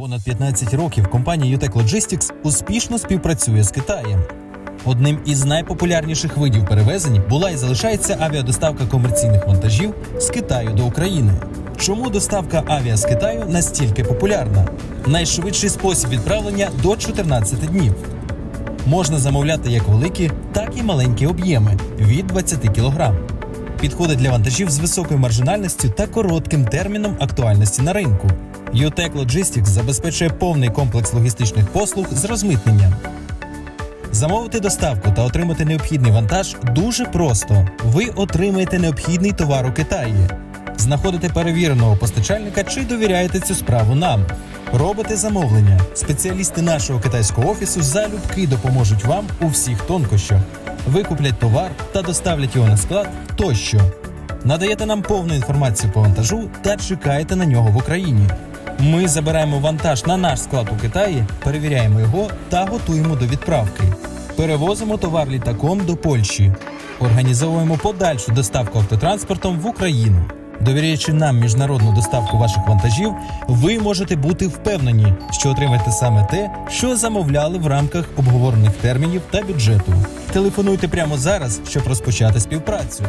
Понад 15 років компанія UTEC Logistics успішно співпрацює з Китаєм. Одним із найпопулярніших видів перевезень була і залишається авіадоставка комерційних вантажів з Китаю до України. Чому доставка авіа з Китаю настільки популярна? Найшвидший спосіб відправлення до 14 днів. Можна замовляти як великі, так і маленькі об'єми від 20 кг. Підходить для вантажів з високою маржинальністю та коротким терміном актуальності на ринку. UTEC Logistics забезпечує повний комплекс логістичних послуг з розмитненням. Замовити доставку та отримати необхідний вантаж дуже просто. Ви отримаєте необхідний товар у Китаї, знаходите перевіреного постачальника чи довіряєте цю справу нам. Робите замовлення. Спеціалісти нашого китайського офісу залюбки допоможуть вам у всіх тонкощах. Викуплять товар та доставлять його на склад тощо. Надаєте нам повну інформацію по вантажу та чекаєте на нього в Україні. Ми забираємо вантаж на наш склад у Китаї, перевіряємо його та готуємо до відправки. Перевозимо товар літаком до Польщі. Організовуємо подальшу доставку автотранспортом в Україну. Довіряючи нам міжнародну доставку ваших вантажів, ви можете бути впевнені, що отримаєте саме те, що замовляли в рамках обговорених термінів та бюджету. Телефонуйте прямо зараз, щоб розпочати співпрацю.